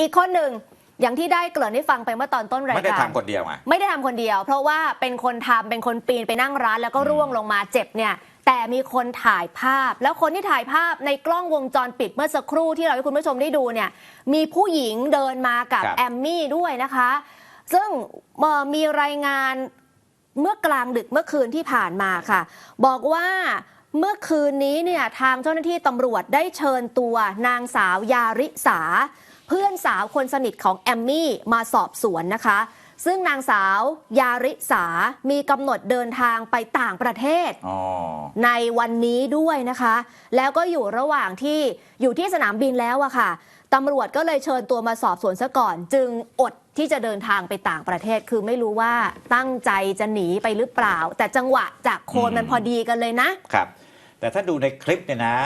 อีกคนหนึ่งอย่างที่ได้เกริ่นให้ฟังไปเมื่อตอนต้นรายไม่ได้การทำคนเดียวไงไม่ได้ทำคนเดียว เพราะว่าเป็นคนทำเป็นคนปีนไปนั่งร้านแล้วก็อืมร่วงลงมาเจ็บเนี่ยแต่มีคนถ่ายภาพ แล้วคนที่ถ่ายภาพในกล้องวงจรปิดเมื่อสักครู่ที่เราให้คุณผู้ชมได้ดูเนี่ยมีผู้หญิงเดินมากับครับแอมมี่ด้วยนะคะ ซึ่งเอ่อมีรายงานเมื่อกลางดึกเมื่อคืนที่ผ่านมาค่ะ บอกว่าเมื่อคืนนี้เนี่ยทางเจ้าหน้าที่ตำรวจได้เชิญตัวนางสาวยาริสา เพื่อนสาวคนสนิทของแอมมี่มาสอบสวนนะคะ ซึ่งนางสาวยาริสา มีกำหนดเดินทางไปต่างประเทศอ๋อในวันนี้ด้วยนะคะ แล้วก็อยู่ระหว่างที่อยู่ที่สนามบินแล้วอะค่ะตำรวจก็เลยเชิญตัวมาสอบสวนซะก่อน จึงอดที่จะเดินทางไปต่างประเทศ คือไม่รู้ว่าตั้งใจจะหนีไปหรือเปล่า แต่จังหวะจากโคนอืมมันพอดีกันเลยนะครับ แต่ถ้าดูในคลิปเนี่ยนะ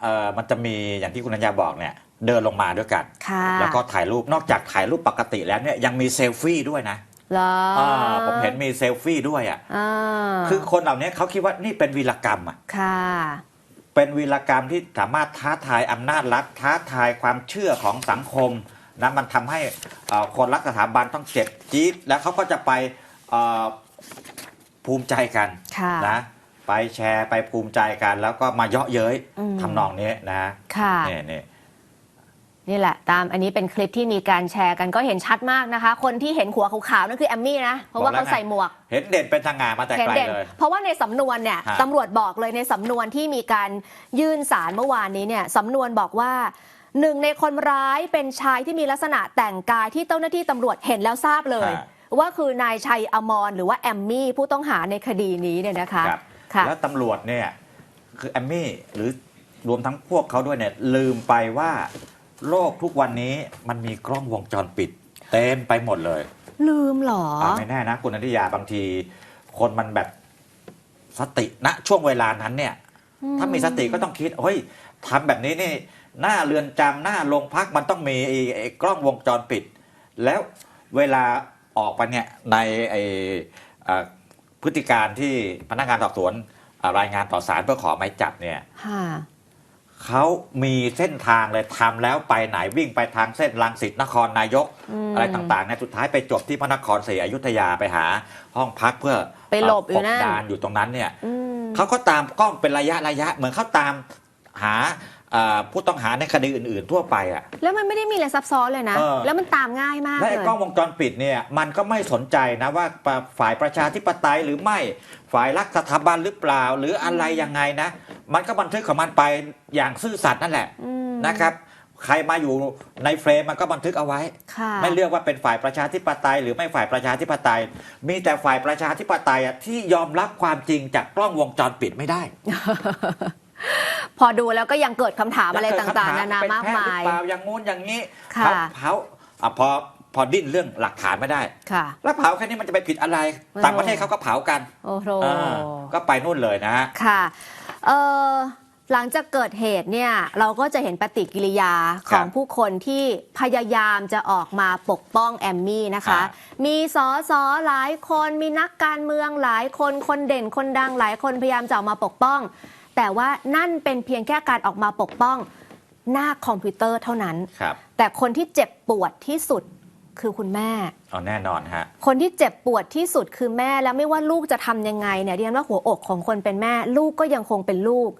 เอ่อมันจะมีอย่างที่คุณนัญญาบอกเนี่ย เดินลงมาด้วยกัน ค่ะแล้วก็ถ่ายรูปนอกจากถ่ายรูปปกติแล้วเนี่ยยังมีเซลฟี่ด้วยนะเหรอออ่าผมเห็นมีเซลฟี่ด้วยอะอ่าคือคนเหล่านี้เขาคิดว่านี่เป็นวีรกรรมอะ ค่ะ เป็นวีรกรรมที่สามารถท้าทายอำนาจรัฐท้าทายความเชื่อของสังคมนะมันทำให้เอ่อคนรักสถาบันต้องเจ็บจี๊ดแล้วเขาก็จะไปเอ่อภูมิใจกันค่ะ นะไปแชร์ไปภูมิใจกัน แล้วก็มาเยาะเย้ยอืม ทำนองนี้นะค่ะ นี่นี่ นี่แหละ ตามอันนี้เป็นคลิปที่มีการแชร์กันก็เห็นชัดมากนะคะ คนที่เห็นหัวขาวๆนั่นคือแอมมี่นะ เพราะว่าเขาใส่หมวก เห็นเด่นเป็นทางงานมาแต่เห็นไกลเด่นเลย เพราะว่าในสำนวนเนี่ยฮะตำรวจบอกเลยในสำนวนที่มีการยื่นสารเมื่อวานนี้เนี่ยสำนวนบอกว่าหนึ่งในคนร้ายเป็นชายที่มีลักษณะแต่งกายที่เจ้าหน้าที่ตำรวจเห็นแล้วทราบเลย ว่าคือนายชัยอมรหรือว่าแอมมี่ผู้ต้องหาในคดีนี้เนี่ยนะคะครับค่ะแล้วตำรวจเนี่ยคือแอมมี่หรือรวมทั้งพวกเขาด้วยเนี่ยลืมไปว่า โลกทุกวันนี้มันมีกล้องวงจรปิด เต็มไปหมดเลยลืมเหรออะไม่แน่นะคุณอนิยาบางที คนมันแบบสติณช่วงเวลานั้นเนี่ย ถ้ามีสติก็ต้องคิดเฮ้ยทำแบบนี้นี่ หน้าเรือนจำหน้าโรงพักมันต้องมีไอ้ไอ้กล้องวงจรปิด แล้วเวลาออกไปเนี่ยในไอ้อ่าพฤติการที่พนักงานสอบสวนอ่ารายงานต่อศาลเพื่อขอหมายจับเนี่ยค่ะ เขามีเส้นทางเลยทำแล้วไปไหนวิ่งไปทางเส้นลังสิตนครนายกอืมอะไรต่างๆเนี่ยสุดท้ายไปจบที่พระนครศรีอยุธยาไปหาห้องพักเพื่อไปหลบอยู่นั่นกดานอยู่ตรงนั้นเนี่ยอืมเขาก็ตามกล้องเป็นระยะระยะ เหมือนเขาตามหาอ่าผู้ต้องหาในคดีอื่นๆ ทั่วไปอะ แล้วมันไม่ได้มีอะไรซับซ้อนเลยนะ เออ แล้วมันตามง่ายมากและเลไอ้ย กล้องวงจรปิดเนี่ยมันก็ไม่สนใจนะว่าฝ่ายประชาธิปไตยหรือไม่ฝ่ายรักสถาบันหรือเปล่า หรืออะไรยังไงนะ มันก็บันทึกของมันไปอย่างซื่อสัตย์นั่นแหละอืมนะครับ ใครมาอยู่ในเฟรมมันก็บันทึกเอาไว้ค่ะไม่เลือกว่าเป็นฝ่ายประชาธิปไตย หรือไม่ฝ่ายประชาธิปไตย มีแต่ฝ่ายประชาธิปไตยอะที่ยอมรับความจริงจากกล้องวงจรปิดไม่ได้ พอดูแล้วก็ยังเกิดคำถามอะไรแล้วเกิดต่างคำถๆนานาเป็นมากแพทย์หมารืยอเปล่าอย่างงู้นอย่างนี้ค่ะเผาเผาอะพอพอดิ้นเรื่องหลักฐานไม่ได้ ค่ะ แล้วเผาแค่นี้มันจะไปผิดอะไรเออต่างประเทศเขาก็เผากัน โอ้โหอ่าก็ไปนู่นเลยนะฮะค่ะ เออหลังจากเกิดเหตุเนี่ยเราก็จะเห็นปฏิกิริยาขครัองบผู้คนที่พยายามจะออกมาปกป้องแอมมี่นะคะอ่ามีสอสอหลายคนมีนักการเมืองหลายคนคนเด่นคนดังหลายคนพยายามจะออกมาปกป้อง แต่ว่านั่นเป็นเพียงแค่การออกมาปกป้องหน้าคอมพิวเตอร์เท่านั้นครับแต่คนที่เจ็บปวดที่สุด คือคุณแม่เอาแน่นอนฮะ คนที่เจ็บปวดที่สุดคือแม่แล้วไม่ว่าลูกจะทำยังไงเนี่ยดิฉันว่าหัวอกของคนเป็นแม่ ลูกก็ยังคงเป็นลูก